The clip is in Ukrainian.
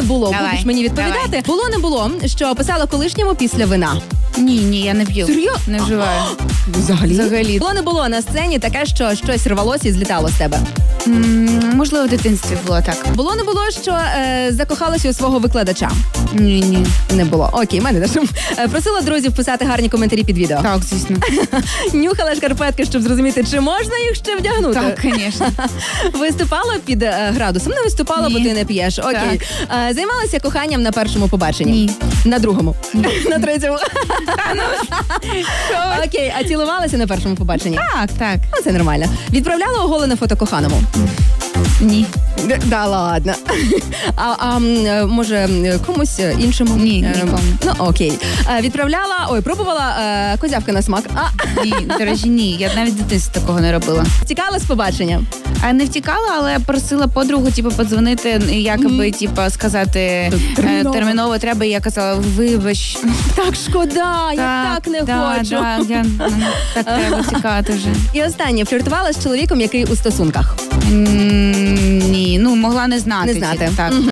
не було, Давай, будеш мені відповідати. давай. Було не було, що писала колишньому після вина. Ні, ні, я не п'ю. Серйозно? Не вживаю. Взагалі. Взагалі. Було не було на сцені таке, що щось рвалося і злітало з тебе. М, Можливо, в дитинстві було так. Було не було, що е, закохалася у свого викладача. Ні, ні. Не було. Окей, мене теж. Е, Просила друзів писати гарні коментарі під відео. Так, звісно. Нюхала шкарпетки, щоб зрозуміти, чи можна їх ще вдягнути. Так, звісно. Виступала під е, градусом. Не виступала, бо Ні. ти не п'єш. Окей. Е, займалася коханням на першому побаченні. Ні. На другому. на третьому. Окей, а цілувалася на першому побаченні. Так, так. Ну, це нормально. Відправляла оголене фото коханому. Да, ладно. А, а е, може комусь іншому? Ні, Е, нікому. Ну окей. Е, Відправляла, ой, пробувала козявки на смак. А Ні, до речі, ні. Я навіть дитинстві такого не робила. тікала з побачення. А не втікала, але просила подругу, типу, подзвонити, і якоби, типу, сказати Терміново. терміново треба. І я казала, вибач. Так шкода, я так не да, хочу. Да, я, ну, так треба тікати вже. І останнє фліртувала з чоловіком, який у стосунках. Ну могла не знати. Не знати. Так. Мгм.